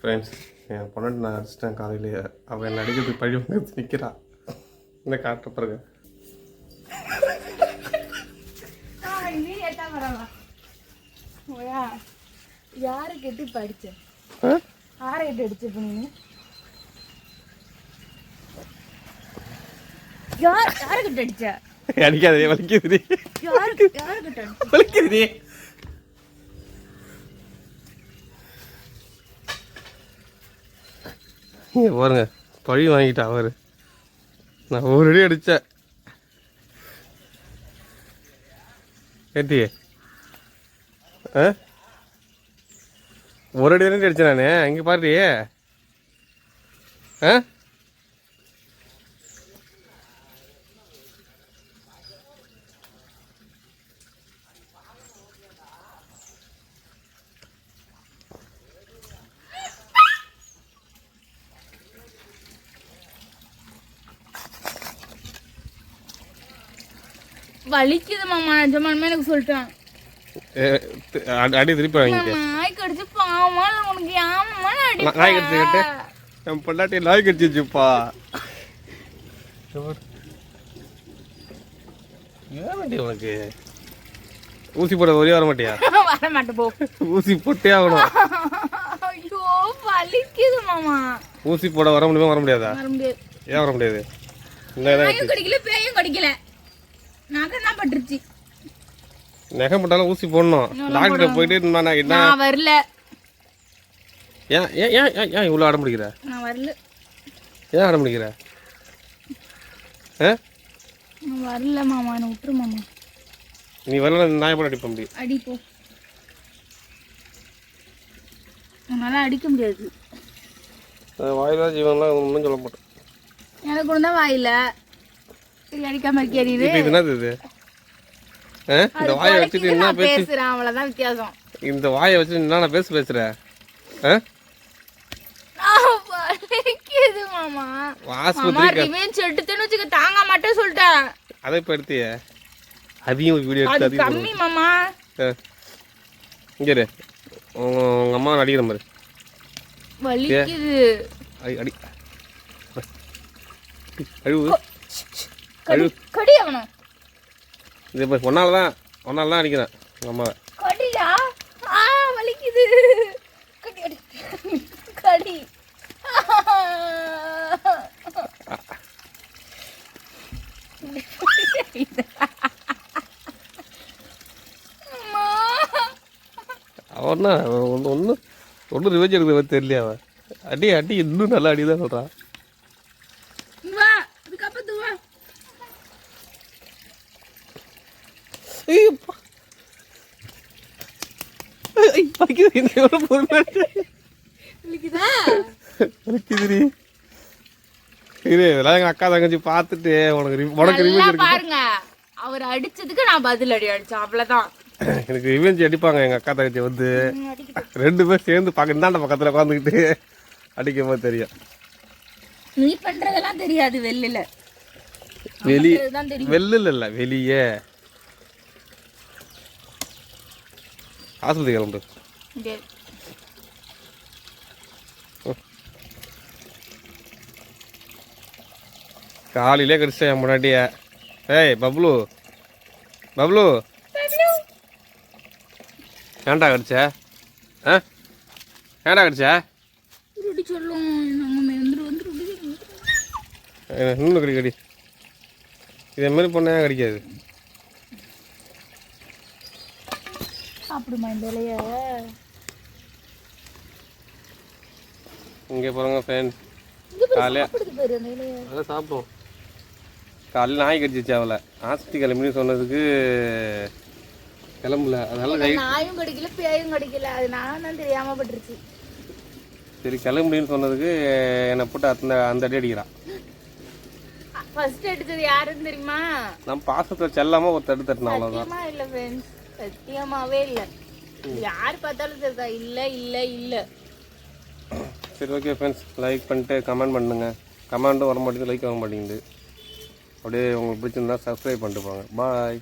Friends என் பொண்ணு நான் அடிச்சிட்டேன் காலையிலேயே. அவள் என்னை அடிக்கிறதுக்கு பழி வந்து நிற்கிறா இந்த காட்ட பிறகு யாரை கெட்டி படிச்ச? ஆரை கட்டி அடிச்ச நீ? யார் யாரை கட்டி அடிச்ச? அடிக்காதே வலிக்குது யாரு யாரை கட்டி வலிக்குது இங்கே பாருங்க பழி வாங்கிட்டா அவர். நான் ஒரு அடி அடித்தேன் கேட்டியே ஆ? ஒரு அடி தானே அடித்தேன் நான். இங்கே பாருடியே ஆ? வலிக்குது மாமா நிஜமாலுமே எனக்கு சொல்லிட்டான். அடி- அடி திருப்பி வாங்கிட்டு நாய் கடிச்சு பாவமா உனக்கு ஏமா நா- நாய் கடிச்சு கேட்டு என் பொண்டாட்டி நாய் கடிச்சிச்சுப்பா. ஏன் உனக்கு? ஊசி போட ஒரே வர மாட்டியா? வர மாட்டேன் போ. ஊசி போட்டே ஆகணும். ஐயோ வலிக்குது மாமா. ஊசி போட வர முடியுமா வர முடியாதா? வர முடியாது. ஏன் வர முடியாது? நாயும் கடிக்கல பேயும் கடிக்கல. நகை தான் பட்டுருச்சு. ஊசி போடணும். டாக்டர் போயிட்டு நான் என்ன? நான் வரல. ஏன் ஏன் ஏன் ஏன் ஏன் இவ்வளோ அடம் பிடிக்கிற நான் வரல. ஏன் அடம் பிடிக்கிற ஆ? நான் வரல மாமா என்னை விட்டுரு மாமா. நீ வரல நாய் போட அடிப்ப முடியும் அடி போ உன்னால அடிக்க முடியாது. வாயிலா ஜீவன்லாம் ஒன்றும் சொல்ல மாட்டேன். எனக்கு ஒன்று தான் வாயில. சரி அடிக்காம இது என்னது இது இந்த வாயை வச்சுட்டு என்ன நான் பேசி பேசுறேன் அவ்வளவுதான் வித்தியாசம் இந்த வாயை வச்சுட்டு என்ன பேச பேசுற ஆ நான் வலிக்குது மாமா மாமா ஆஸ்பத்திரி ரிவெஞ்ச் எடுத்துன்னு வச்சுக்க தாங்க மாட்டேன் சொல்லிட்டேன் அதை இப்போ எடுத்திய அதையும் வீடியோ எடுத்து அது அதையும் கம்மி மாமா ஆ இங்கே இரு உங்க உங்க அம்மா அடிக்கிற மாதிரி வலிக்குது அடி அடி அழுவு கடி கடி. அவனை இது இப்போ ஒன்னால தான் ஒன்னால தான் அடிக்கிறேன். அம்மாவை கடிடா? ஆ வலிக்குது. கடி அடி கடி. அம்மா. அவன்னா ஒன்று ஒன்று ஒன்றும் ரிவெஞ்ச் எடுக்கிறது தெரியலையா அவன். அடி அடி இன்னும் நல்லா அடி தான் சொல்கிறான் இங்க வா அதுக்கப்புறம் இது வா ஐயப்பா வலிக்குது இந்த எவ்வளோ பொறுமையாக வலிக்குதா வலிக்குதுடி இரு இதெல்லாம் எங்கள் அக்கா தங்கச்சி பார்த்துட்டு உனக்கு உனக்கு ரிவெஞ்ச் பாருங்க. அவர் அடிச்சதுக்கு நான் பதில் அடி அடிச்சேன் அவ்வளவுதான். எனக்கு ரிவெஞ்ச் அடிப்பாங்க எங்கள் அக்கா தங்கச்சி வந்து. ரெண்டு பேரும் சேர்ந்து பக்க இந்தாண்ட பக்கத்தில் உட்காந்துக்கிட்டு அடிக்கும் போது தெரியும். நீ பண்றதெல்லாம் தெரியாது வெளியில. வெளி இல்லை வெளியே. ஆஸ்பத்திரி கிளம்பு. காலையிலே கடிச்சேன் என் முன்னாடிய. ஏய் பப்ளு பப்ளு ஏன்டா கடிச்ச? ஆ? ஏன்டா கடிச்ச. இன்னும் கடி கடி. இதே மாதிரி பண்ண ஏன் கடிக்காது. சாப்பிடுமா இந்த இலைய? இங்கே போகிறோங்க ஃப்ரெண்ட் காலையில சாப்பிடுது பாரு அந்த இலைய. அதை சாப்பிடும் காலையில் நாய் கடிச்சிச்சு அவளை. ஆஸ்பத்திரி கிளம்பின்னு சொன்னதுக்கு கிளம்பல. அதனால நாயும் கடிக்கல பேயும் கடிக்கல. அது நான் தான் தெரியாம பட்டுருச்சு சரி கிளம்புடின்னு சொன்னதுக்கு என்னை போட்டு அந்த அந்த அடி அடிக்கிறான் ஃபர்ஸ்ட் எடுத்தது யாருன்னு தெரியுமா? நான் பாசத்தை செல்லாம ஒரு தட்டு தட்டினேன் அவ்வளோதான் சத்தியமா இல்ல ஃப்ரெண்ட்ஸ் சத்தியமாவே இல்ல. யார் பார்த்தாலும் தெரியுதா இல்ல இல்ல இல்ல. சரி ஓகே ஃப்ரெண்ட்ஸ் லைக் பண்ணிட்டு கமெண்ட் பண்ணுங்க. கமெண்ட்டும் வர மாட்டேங்குது லைக் ஆக மாட்டேங்குது. அப்படியே உங்களுக்கு பிடிச்சிருந்தா சப்ஸ்கிரைப் பண்ணிட்டு போங்க. பாய்